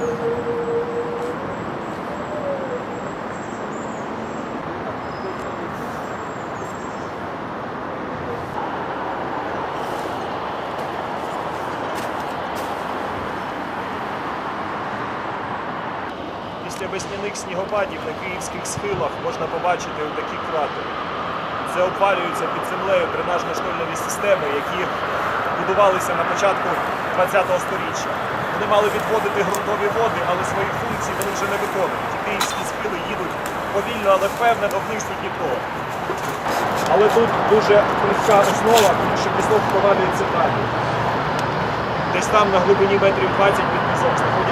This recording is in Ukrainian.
Після весняних снігопадів на київських схилах можна побачити такі кратери. Це обвалюються під землею дренажно-штольнові системи, які будувалися на початку ХХ століття. Вони мали відводити ґрунтові повільно, але впевнено внизу Дніпро. Але тут дуже легка основа, тому що пісок провалюється далі. Десь там на глибині метрів 20 під пісок системи.